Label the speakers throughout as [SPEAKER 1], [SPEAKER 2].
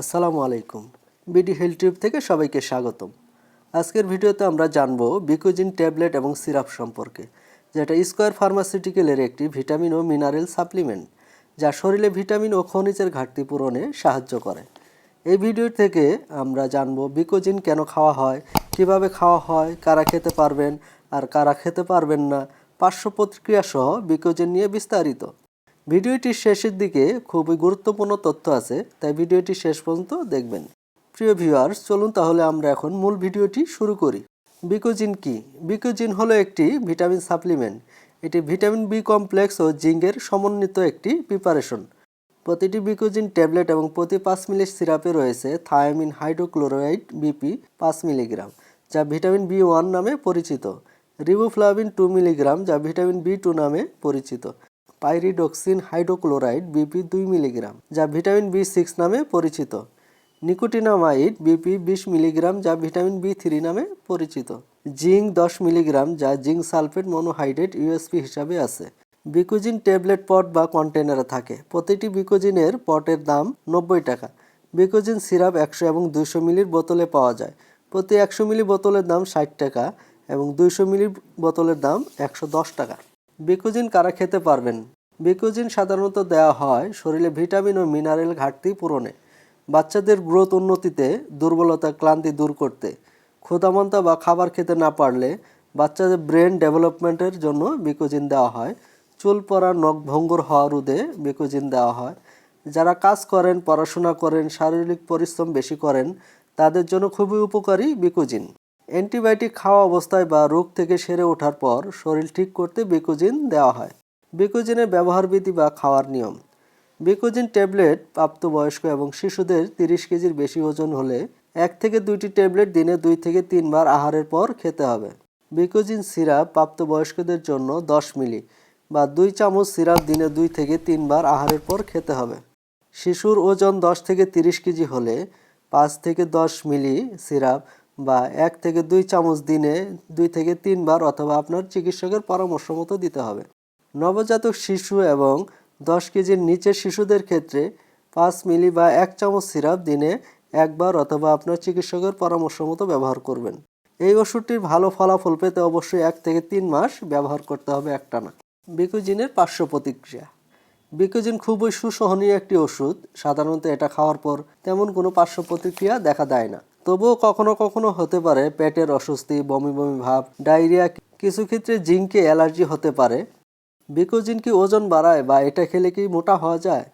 [SPEAKER 1] আসসালামু আলাইকুম। BD health tube থেকে সবাইকে স্বাগতম। আজকের ভিডিওতে আমরা জানব বিকোজিন ট্যাবলেট এবং সিরাপ সম্পর্কে, যেটা স্কোয়ার ফার্মাসিউটিক্যালের একটি ভিটামিন ও মিনারেল সাপ্লিমেন্ট, যা শরীরে ভিটামিন ও খনিজের ঘাটতি পূরণে সাহায্য করে। এই ভিডিও থেকে আমরা জানব বিকোজিন কেন খাওয়া হয়, কীভাবে খাওয়া হয়, কারা খেতে পারবেন আর কারা খেতে পারবেন না পার্শ্ব প্রতিক্রিয়া সহ বিকোজিন নিয়ে বিস্তারিত। ভিডিওটির শেষের দিকে খুবই গুরুত্বপূর্ণ তথ্য আছে, তাই ভিডিওটি শেষ পর্যন্ত দেখবেন। প্রিয় ভিউয়ার্স চলুন তাহলে আমরা এখন মূল ভিডিওটি শুরু করি। বিকোজিন কি? বিকোজিন হলো একটি ভিটামিন সাপ্লিমেন্ট। এটি ভিটামিন বি কমপ্লেক্স ও জিঙ্কের সমন্বিত একটি প্রিপারেশন প্রতিটি বিকোজিন ট্যাবলেট এবং প্রতি পাঁচ মিলি সিরাপে রয়েছে থায়ামিন হাইড্রোক্লোরাইড বিপি পাঁচ মিলিগ্রাম যা ভিটামিন বি ওয়ান নামে পরিচিত। রিবোফ্লাভিন টু মিলিগ্রাম যা ভিটামিন বি টু নামে পরিচিত। পাইরিডক্সিন হাইড্রোক্লোরাইড বিপি দুই মিলিগ্রাম, যা ভিটামিন বি সিক্স নামে পরিচিত। নিকোটিনামাইড বিপি বিশ মিলিগ্রাম, যা ভিটামিন বি থ্রি নামে পরিচিত। জিঙ্ক দশ মিলিগ্রাম, যা জিঙ্ক সালফেট মনোহাইড্রেট ইউএসপি হিসাবে আছে। বিকুজিন ট্যাবলেট পট বা কন্টেনারে থাকে। প্রতিটি বিকুজিনের পটের দাম নব্বই টাকা। বিকুজিন সিরাপ একশো এবং দুইশো মিলির বোতলে পাওয়া যায়। প্রতি একশো মিলি বোতলের দাম ষাট টাকা এবং দুইশো মিলি বোতলের দাম একশো দশ টাকা। বিকুজিন কারা খেতে পারবেন? বিকুজিন সাধারণত দেওয়া হয় শরীরে ভিটামিন ও মিনারেল ঘাটতি পূরণে। বাচ্চাদের গ্রোথ উন্নতিতে, দুর্বলতা, ক্লান্তি দূর করতে। ক্ষুধামন্তা বা খাবার খেতে না পারলে বাচ্চাদের ব্রেন ডেভেলপমেন্টের জন্য বিকোজিন দেওয়া হয়। চুল পরা নখ ভঙ্গুর হওয়া রোধে বিকোজিন দেওয়া হয়। যারা কাজ করেন, পড়াশোনা করেন, শারীরিক পরিশ্রম বেশি করেন, তাদের জন্য খুবই উপকারী বিকোজিন। অ্যান্টিবায়োটিক খাওয়া অবস্থায় বা রোগ থেকে সেরে ওঠার পর শরীর ঠিক করতে বিকোজিন দেওয়া হয়। বিকোজিনের ব্যবহার বিধি বা খাওয়ার নিয়ম। বিকোজিন ট্যাবলেট প্রাপ্তবয়স্ক এবং শিশুদের তিরিশ কেজির বেশি ওজন হলে এক থেকে দুইটি ট্যাবলেট দিনে দুই থেকে তিনবার আহারের পর খেতে হবে। বিকোজিন সিরাপ প্রাপ্তবয়স্কদের জন্য দশ মিলি বা দুই চামচ সিরাপ দিনে দুই থেকে তিনবার আহারের পর খেতে হবে। শিশুর ওজন দশ থেকে তিরিশ কেজি হলে পাঁচ থেকে দশ মিলি সিরাপ বা এক থেকে দুই চামচ দিনে দুই থেকে তিনবার অথবা আপনার চিকিৎসকের পরামর্শ মতো দিতে হবে। নবজাতক শিশু এবং দশ কেজির নিচের শিশুদের ক্ষেত্রে পাঁচ মিলি বা এক চামচ সিরাপ দিনে একবার অথবা আপনার চিকিৎসকের পরামর্শ মতো ব্যবহার করবেন। এই ওষুধটির ভালো ফলাফল পেতে অবশ্যই এক থেকে তিন মাস ব্যবহার করতে হবে একটানা। বিকুজিনের পার্শ্ব প্রতিক্রিয়া। বিকোজিন খুবই সুসহনীয় একটি ওষুধ, সাধারণত এটা খাওয়ার পর তেমন কোনো পার্শ্ব প্রতিক্রিয়া দেখা দেয় না। তবুও কখনো কখনো হতে পারে পেটের অস্বস্তি, বমি বমি ভাব, ডায়রিয়া, কিছু ক্ষেত্রে জিঙ্কে অ্যালার্জি হতে পারে। বিকোজিন কি ওজন বাড়ায় বা এটা খেলে কি মোটা হওয়া যায়?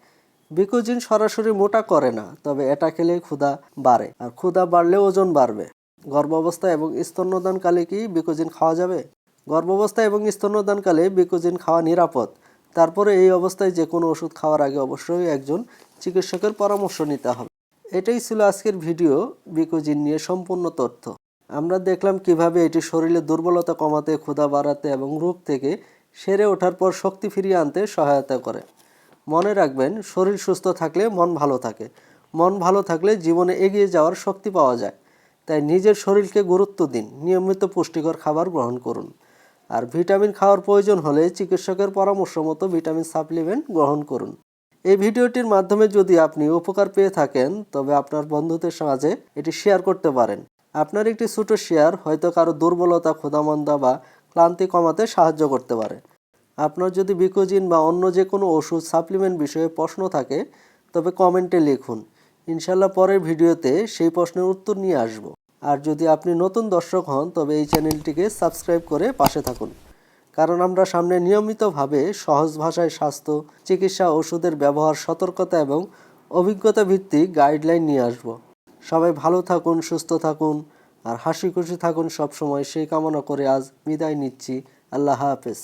[SPEAKER 1] বিকোজিন সরাসরি মোটা করে না, তবে এটা খেলে ক্ষুধা বাড়ে আর ক্ষুধা বাড়লে ওজন বাড়বে। গর্ভাবস্থা এবং স্তন্যদানকালে কি বিকোজিন খাওয়া যাবে? গর্ভাবস্থা এবং স্তন্যদানকালে বিকোজিন খাওয়া নিরাপদ। তারপরে এই অবস্থায় যে কোনো ওষুধ খাওয়ার আগে অবশ্যই একজন চিকিৎসকের পরামর্শ নিতে হবে। এটাই ছিল আজকের ভিডিও বিকোজিন নিয়ে সম্পূর্ণ তথ্য। আমরা দেখলাম কীভাবে এটি শরীরে দুর্বলতা কমাতে, ক্ষুধা বাড়াতে এবং রোগ থেকে সেরে ওঠার পর শক্তি ফিরিয়ে আনতে সহায়তা করে। মনে রাখবেন, শরীর সুস্থ থাকলে মন ভালো থাকে। মন ভালো থাকলে জীবনে এগিয়ে যাওয়ার শক্তি পাওয়া যায়। তাই নিজের শরীরকে গুরুত্ব দিন, নিয়মিত পুষ্টিকর খাবার গ্রহণ করুন। আর ভিটামিন খাওয়ার প্রয়োজন হলে চিকিৎসকের পরামর্শ মতো ভিটামিন সাপ্লিমেন্ট গ্রহণ করুন। এই ভিডিওটির মাধ্যমে যদি আপনি উপকার পেয়ে থাকেন, তবে আপনার বন্ধুদের মাঝে এটি শেয়ার করতে পারেন। আপনার একটি ছোট শেয়ার হয়তো কারও দুর্বলতা, ক্ষুধামন্দা বা ক্লান্তি কমাতে সাহায্য করতে পারে। আপনার যদি বিকোজিন বা অন্য যে কোনো ওষুধ, সাপ্লিমেন্ট বিষয়ে প্রশ্ন থাকে, তবে কমেন্টে লিখুন। ইনশাল্লাহ পরের ভিডিওতে সেই প্রশ্নের উত্তর নিয়ে আসব। আর যদি আপনি নতুন দর্শক হন, তবে এই চ্যানেলটিকে সাবস্ক্রাইব করে পাশে থাকুন। কারণ আমরা সামনে নিয়মিতভাবে সহজ ভাষায় স্বাস্থ্য, চিকিৎসা, ওষুধের ব্যবহার, সতর্কতা এবং অভিজ্ঞতা ভিত্তিক গাইডলাইন নিয়ে আসব। সবাই ভালো থাকুন, সুস্থ থাকুন আর হাসি খুশি থাকুন সবসময়। সেই কামনা করে আজ বিদায় নিচ্ছি। আল্লাহ হাফেজ।